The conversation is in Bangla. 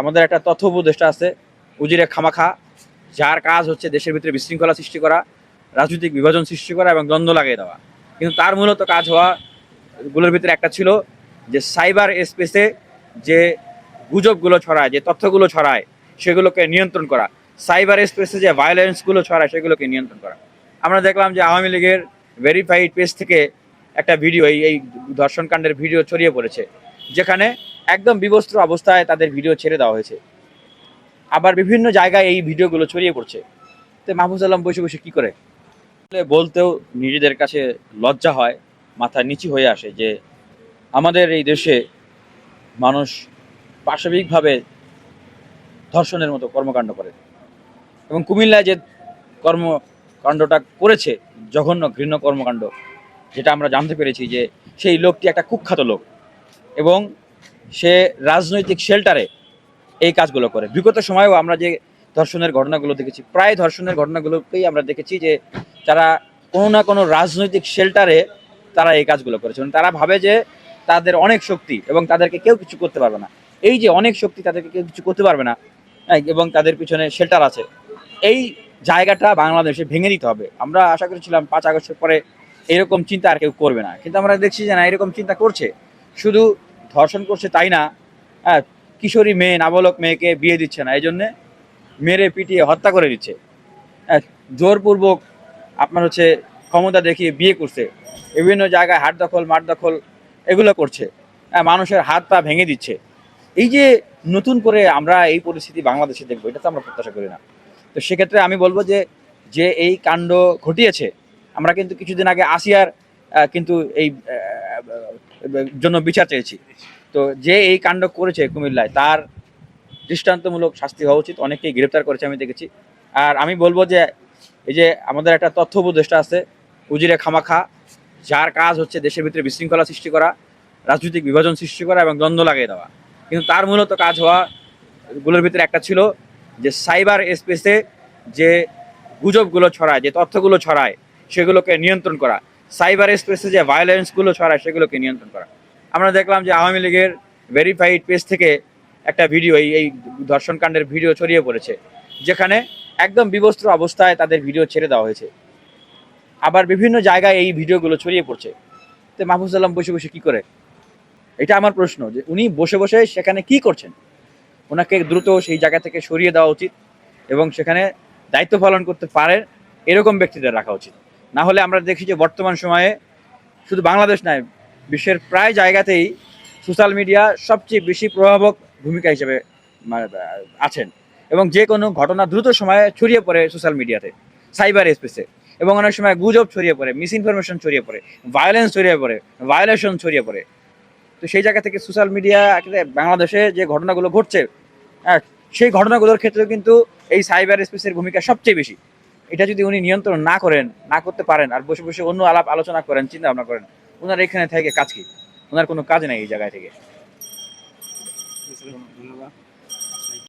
আমাদের একটা তথ্য উপদেষ্টা আছে, উজিরে খামাখা, যার কাজ হচ্ছে দেশের ভিতরে বিশৃঙ্খলা সৃষ্টি করা, রাজনৈতিক বিভাজন সৃষ্টি করা এবং দ্বন্দ্ব লাগিয়ে দেওয়া। কিন্তু তার মূলত কাজ হওয়া গুলোর ভিতরে একটা ছিল যে সাইবার স্পেসে যে গুজবগুলো ছড়ায়, যে তথ্যগুলো ছড়ায়, সেগুলোকে নিয়ন্ত্রণ করা। সাইবার স্পেসে যে ভায়োলেন্সগুলো ছড়ায়, সেগুলোকে নিয়ন্ত্রণ করা। আমরা দেখলাম যে আওয়ামী লীগের ভেরিফাইড পেজ থেকে একটা ভিডিও এই এই ধর্ষণকাণ্ডের ভিডিও ছড়িয়ে পড়েছে, যেখানে একদম বিবস্ত্র অবস্থায় তাদের ভিডিও ছেড়ে দেওয়া হয়েছে। আবার বিভিন্ন জায়গায় এই ভিডিওগুলো ছড়িয়ে পড়ছে। তো মাহফুজ আলম বসে বসে কী করে? বলতেও নিজেদের কাছে লজ্জা হয়, মাথা নিচু হয়ে আসে যে আমাদের এই দেশে মানুষ পাশবিকভাবে ধর্ষণের মতো কর্মকাণ্ড করে। এবং কুমিল্লায় যে কর্মকাণ্ডটা করেছে, জঘন্য ঘৃণ্য কর্মকাণ্ড, যেটা আমরা জানতে পেরেছি যে সেই লোকটি একটা কুখ্যাত লোক। এবং সে রাজনৈতিক শেল্টারে এই কাজগুলো করে। বিগত সময়েও আমরা যে ধর্ষণের ঘটনাগুলো দেখেছি প্রায় ধর্ষণের ঘটনাগুলোকেই আমরা দেখেছি যে তারা কোনো না কোনো রাজনৈতিক শেল্টারে তারা এই কাজগুলো করেছে তারা ভাবে যে তাদের অনেক শক্তি এবং তাদেরকে কেউ কিছু করতে পারবে না। এই যে অনেক শক্তি তাদেরকে কেউ কিছু করতে পারবে না হ্যাঁ, এবং তাদের পিছনে শেল্টার আছে এই জায়গাটা বাংলাদেশে ভেঙে দিতে হবে। আমরা আশা করেছিলাম পাঁচ আগস্টের পরে এরকম চিন্তা আর কেউ করবে না। কিন্তু আমরা দেখছি যে না এরকম চিন্তা করছে। শুধু ধর্ষণ করছে তাই না? হ্যাঁ কিশোরী মেয়ে, নাবালক মেয়েকে বিয়ে দিচ্ছে না এই জন্যে মেরে পিটিয়ে হত্যা করে দিচ্ছে। হ্যাঁ জোরপূর্বক আপনার হচ্ছে ক্ষমতা দেখিয়ে বিয়ে করছে। বিভিন্ন জায়গায় হাট দখল, মাঠ দখল এগুলো করছে। হ্যাঁ মানুষের হাত পা ভেঙে দিচ্ছে। এই যে নতুন করে আমরা এই পরিস্থিতি বাংলাদেশে দেখব, এটা তো আমরা প্রত্যাশা করি না। তো সেক্ষেত্রে আমি বলব যে যে এই কাণ্ড ঘটিয়েছে, আমরা কিন্তু কিছুদিন আগে আসিয়ার কিন্তু এই জন্য বিচার চেয়েছি। তো যে এই কাণ্ড করেছে কুমিল্লায়, তার দৃষ্টান্তমূলক শাস্তি হওয়া উচিত। অনেকেই গ্রেপ্তার করেছে, আমি দেখেছি। আর আমি বলব যে, এই যে আমাদের একটা তথ্য উপদেষ্টা আছে, উজিরে খামাখা, যার কাজ হচ্ছে দেশের ভিতরে বিশৃঙ্খলা সৃষ্টি করা, রাজনৈতিক বিভাজন সৃষ্টি করা এবং দ্বন্দ্ব লাগিয়ে দেওয়া। কিন্তু তার মূলত কাজ হওয়া গুলোর ভিতরে একটা ছিল যে, সাইবার স্পেসে যে গুজবগুলো ছড়ায়, যে তথ্যগুলো ছড়ায়, সেগুলোকে নিয়ন্ত্রণ করা। সাইবার স্পেসে যে ভায়োলেন্সগুলো ছড়ায়, সেগুলোকে নিয়ন্ত্রণ করা। আমরা দেখলাম যে আওয়ামী লীগের ভেরিফাইড পেজ থেকে একটা ভিডিও এই এই ধর্ষণকাণ্ডের ভিডিও ছড়িয়ে পড়েছে, যেখানে একদম বিবস্ত্র অবস্থায় তাদের ভিডিও ছেড়ে দেওয়া হয়েছে। আবার বিভিন্ন জায়গায় এই ভিডিওগুলো ছড়িয়ে পড়ছে। তো মাহফুজ আলম বসে বসে কি করে? এটা আমার প্রশ্ন, যে উনি বসে বসে সেখানে কি করছেন? ওনাকে দ্রুত সেই জায়গা থেকে সরিয়ে দেওয়া উচিত এবং সেখানে দায়িত্ব পালন করতে পারে এরকম ব্যক্তিদের রাখা উচিত। না হলে আমরা দেখি যে বর্তমান সময়ে শুধু বাংলাদেশ নয়, বিশ্বের প্রায় জায়গাতেই সোশ্যাল মিডিয়া সবচেয়ে বেশি প্রভাবক ভূমিকা হিসেবে আছেন এবং যে কোনো ঘটনা দ্রুত সময়ে ছড়িয়ে পড়ে সোশ্যাল মিডিয়াতে, সাইবার স্পেসে এবং অনেক সময় গুজব ছড়িয়ে পড়ে মিস ইনফরমেশন ছড়িয়ে পড়ে ভায়োলেন্স ছড়িয়ে পড়ে ভায়োলেশন ছড়িয়ে পড়ে। তো সেই জায়গা থেকে সোশ্যাল মিডিয়া বাংলাদেশে যে ঘটনাগুলো ঘটছে হ্যাঁ সেই ঘটনাগুলোর ক্ষেত্রেও কিন্তু এই সাইবার স্পেসের ভূমিকা সবচেয়ে বেশি। এটা যদি উনি নিয়ন্ত্রণ না করেন, না করতে পারেন আর বসে বসে অন্য আলাপ আলোচনা করেন, চিন্তা ভাবনা করেন ওনার এখানে থেকে কাজ কি? ওনার কোনো কাজ নাই এই জায়গায় থেকে। ধন্যবাদ।